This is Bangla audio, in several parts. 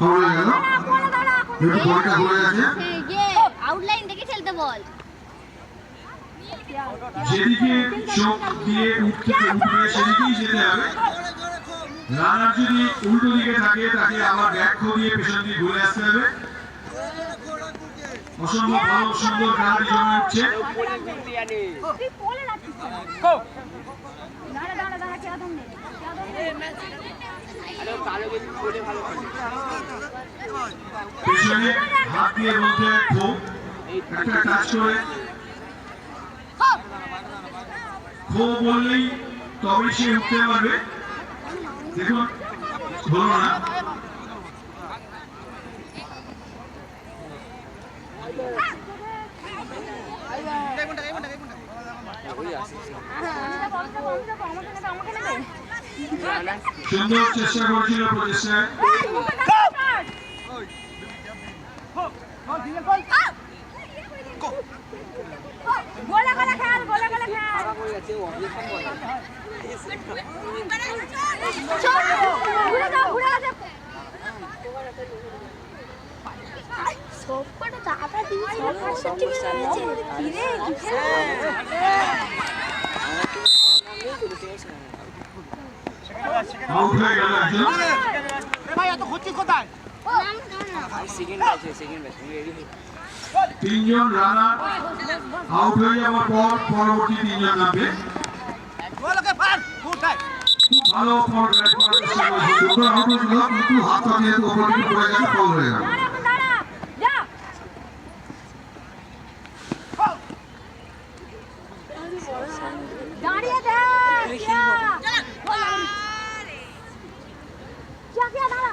হয়ে গেল। একটু বলটা গেছে। আউটলাইন দেখে খেলতে বল। যেদিকে চোখ দিয়ে উঠতে উঠবে সেদিকেই যেতে হবে। রানার যদি উল্টো দিকে থাকে তাকে আবার ব্যাক দিয়ে পেছন দিয়ে ঘুরে আসতে হবে। অসম্ভব ভালো সুন্দর খেলাটি জমে উঠছে। তুই কোলে রাখছিস কেন? দাঁড়া, দাঁড়া, দাঁড়া, পেছনে হাত দিয়ে বলতে হয় খুব একটা কাজ করে খুব বললেই তবে সে উঠতে পারবে দেখুন হলো না আমাকে নেবে, সুন্দর চেষ্টা করেছিল প্রচেষ্টায় এই, মুখে কাজ কর। গোলে গোলে খেল গোলে গোলে খেল ঘুরে যাও তিনজন রানার আউট হয়ে যাওয়ার পর পরবর্তী তিনজন নামবে খুব ভালো হয়েছিল কিন্তু হাতটা যেহেতু পড়ে গেল দাঁড়া এখন দাঁড়া যা দাঁড়িয়ে দেখ যা যা যা দাঁড়া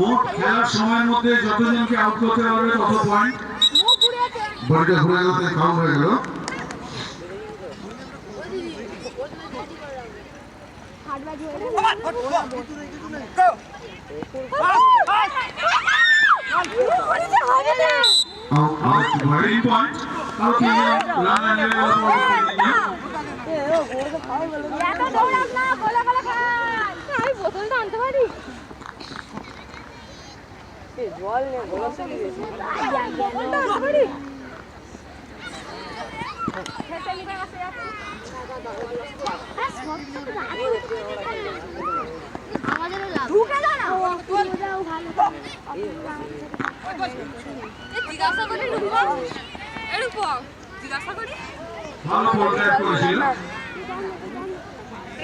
মোট খেলার সময়ের মধ্যে যতজনকে আউট করতে পারবে তত পয়েন্ট বলটা ঘুরে গেল। তাই কাউন্ট হয়ে গেল হয়ে আমি বোতলটা আনতে পারি জল নেই গোলা শুকিয়ে গেছে বোতলটা আনতে পারি খেতে গিয়ে বসে আছি আমাদেরও লাভ ঢুকে দাঁড়াও জিজ্ঞাসা করি রূপ এরূপম জিজ্ঞাসা করি ভালো বল ব্যাট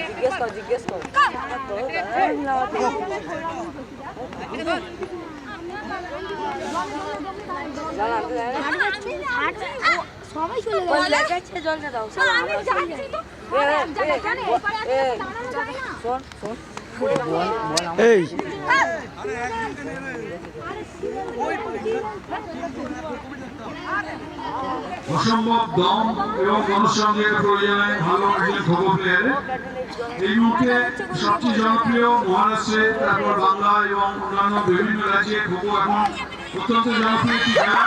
জিজ্ঞেস কর জিজ্ঞেস কর। সবাই চলে এই। অসম্ভব দম এবং মনসংযোগের প্রয়োজনে ভালো একজন খবর প্লেয়ার এই মুহূর্তে সবচেয়ে জনপ্রিয় মহারাষ্ট্রে, তারপর বাংলা এবং অন্যান্য বিভিন্ন রাজ্যে খোখো এখন অত্যন্ত জনপ্রিয় একটি খেলা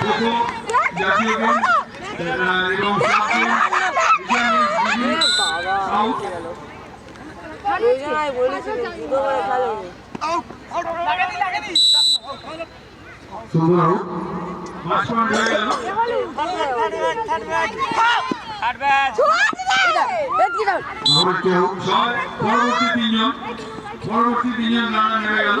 খোখো জাতীয় গেম এবং সুন্দর আউট পয়েন্ট হয়ে গেল পরবর্তী তিনজন পরবর্তী তিনজন রানা নেমে গেল।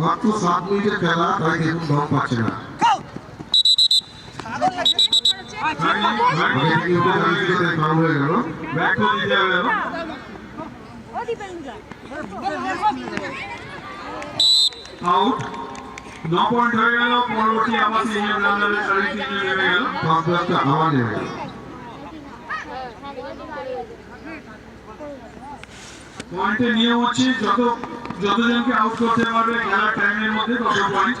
মাত্র সাত মিনিটের খেলা তাই দেখুন দম পাচ্ছে না ফাউল হয়ে আউট ন পয়েন্ট হয়ে গেল পরবর্তী আবার তিনজন রানার সাড়ে তিনজন নেমে গেল পাঁচ একটা আবার নেমে যত যতজনকে আউট করতে পারবে খেলার টাইমের মধ্যে তত পয়েন্ট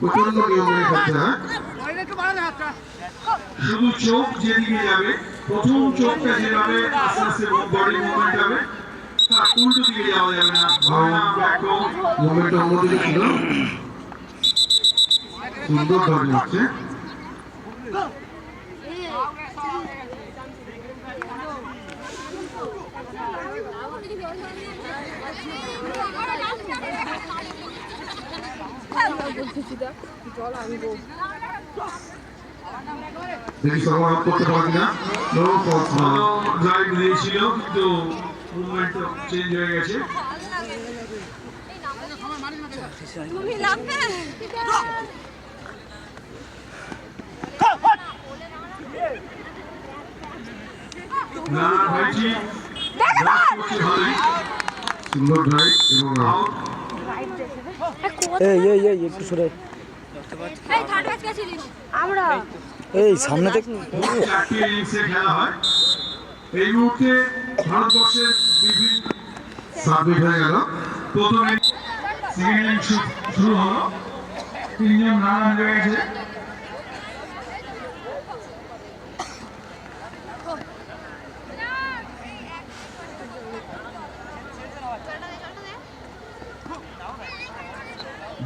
প্রচণ্ড মেনে খেলতে হয় শুধু চোখ যেদিকে যাবে প্রথম চোখটা যেভাবে আস্তে আস্তে বডি মুভমেন্ট হবে যাবে না না সুন্দর ধরে দেখি সময় অফ করতে পারি না ড্রাইভ দিয়েছিল কিন্তু মুভমেন্ট চেঞ্জ হয়ে গেছে। তুমি না ভাইজি। সুন্দর ড্রাইভ এবং আউট এই এই এই একটু সরে। আমরা। এই সামনে দেখ। হয় এই মুহূর্তে ভারতবর্ষের বিভিন্ন সাবমিট হয়ে গেল। প্রথমে সেকেন্ড শুরু হলো। তিনজন রান হয়ে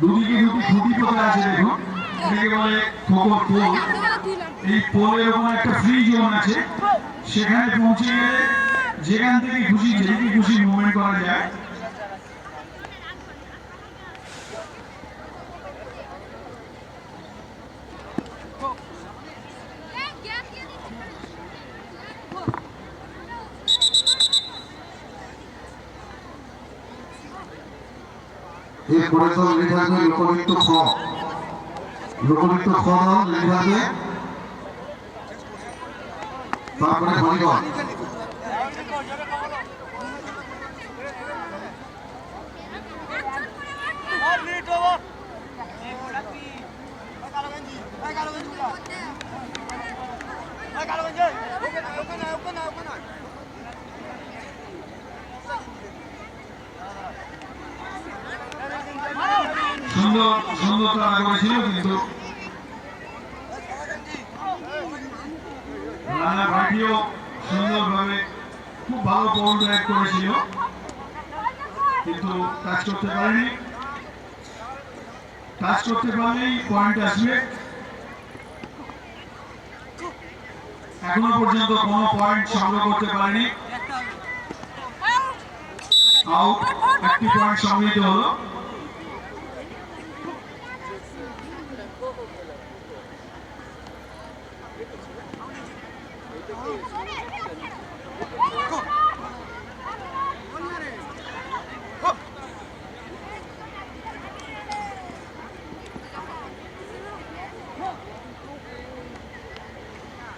দুদিকে দুটি খুঁটি আছে দেখুন এই একটা আছে। সেখানে পৌঁছে গেলে যেখান থেকে খুশি, যেদিকে খুশি মুভমেন্ট করা যায় এরপরে তো লিখে থাকবে লোকনৃত্য খ লোকনৃত্য খ লিখে থাকবে তারপরে হরিগণ সুন্দর সুন্দর তারা করেছিল কিন্তু রানা ভাটিও সুন্দরভাবে খুব ভালো বল ড্রাইভ করেছিল। কিন্তু টাচ করতে পারেনি। টাচ করতে পারলেই পয়েন্ট আসবে। এখনও পর্যন্ত কোনো পয়েন্ট সংগ্রহ করতে পারেনি। একটি পয়েন্ট সংগৃহীত হলো।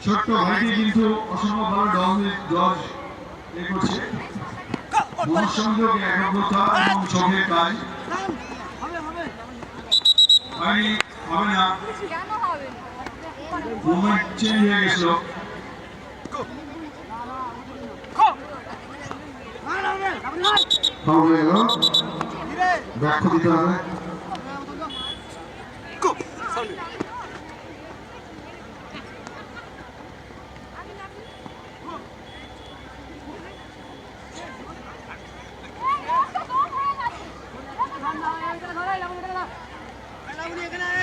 ছোট্ট ভাইটি কিন্তু অসম্ভব ভালো ডবলের জজ এ করছে। মনসংযোগ একাগ্রতা এবং চোখের কাজ। হয়নি হবে না। মুভমেন্ট চেঞ্জ হয়ে গেছিল। ফাউল হয়ে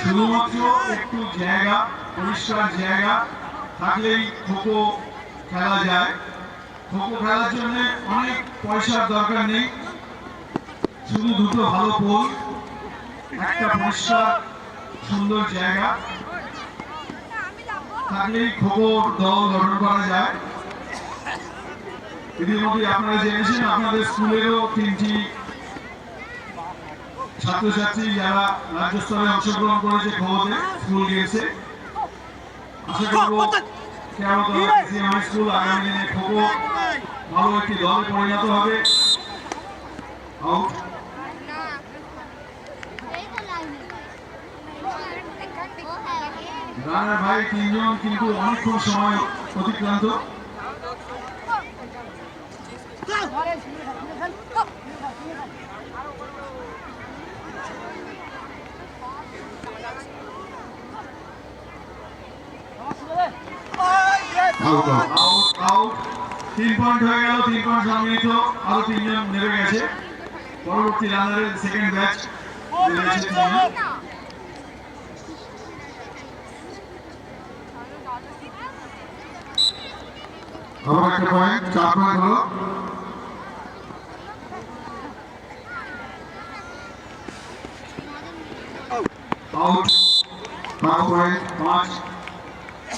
শুধুমাত্র একটু জায়গা পরিষ্কার জায়গা থাকলেই খোখো খেলা যায়। খোখো খেলার জন্য অনেক পয়সার দরকার নেই। শুধু দুটো ভালো পোল একটা পরিষ্কার, সুন্দর জায়গা। থাকলেই খোখোর দল গঠন করা যায়। ইতিমধ্যে আপনারা জেনেছেন, আপনাদের স্কুলেরও তিনটি ছাত্রছাত্রী যারা রাজ্য স্তরে অংশগ্রহণ করেছে খবরে স্কুল গিয়েছে। আশা করব কেরতলা হাই স্কুল আগামী দিনে খবর ভালো একটি দলে পরিণত হবে। রানার ভাই তিনজন কিন্তু অনেকক্ষণ সময় অতিক্রান্ত। আউট আউট আউট তিন পয়েন্ট হয়ে গেল তিন পয়েন্ট সম্মিলিত আরও তিনজন নেমে গেছে পরবর্তী রানারের সেকেন্ড ব্যাচ আবার একটা পয়েন্ট চার পয়েন্ট হলো আউট পাঁচ পয়েন্ট পাঁচ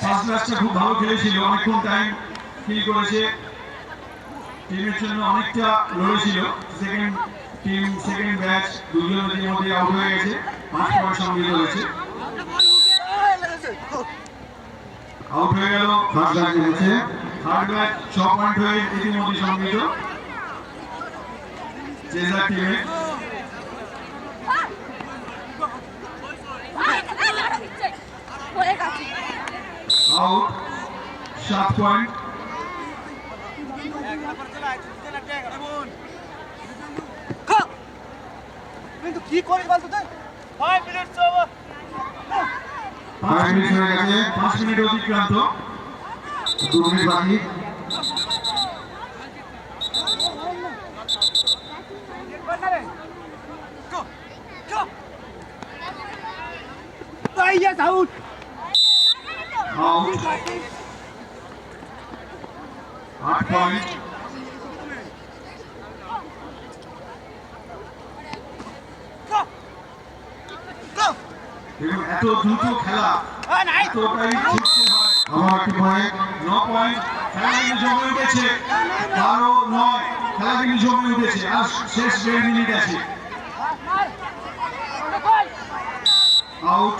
ফার্স্ট ম্যাচটা খুব ভালো খেলেছিল, অনেকক্ষণ টাইম ফিল করেছে। টিমের জন্য অনেকটা লড়েছিল। সেকেন্ড টিম সেকেন্ড ব্যাচ দুজন নদীর মধ্যে আউট হয়ে গেছে পাঁচ পয়েন্ট সম্মিলিত হয়েছে। আউট হয়ে গেল ফার্স্ট লাইন নিয়েছে থার্ড ব্যাচ ছ পয়েন্ট হয়ে ইতিমধ্যে সম্মিলিত। চেজার টিমে আউট সাত পয়েন্ট ফাইভ মিনিট হয়ে গেছে। পাঁচ মিনিট অতিক্রান্ত। দু মিনিট বাকি। আট পয়েন্ট দেখুন এত দ্রুত খেলা এতটাই শিখতে হয় একটা পয়েন্ট ন পয়েন্ট খেলা কিন্তু জমে উঠেছে বারো নয় খেলা কিন্তু জমে উঠেছে আর শেষ দেড় মিনিট আছে আউট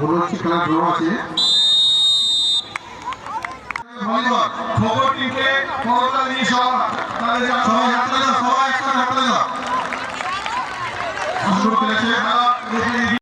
মনোরঞ্জন খেলা ড্র আছে? খবর টিকে খবরটা নিয়ে সব তাহলে সবাই হাতে সবাই একটা হাতে দাও। সুন্দর খেলেছে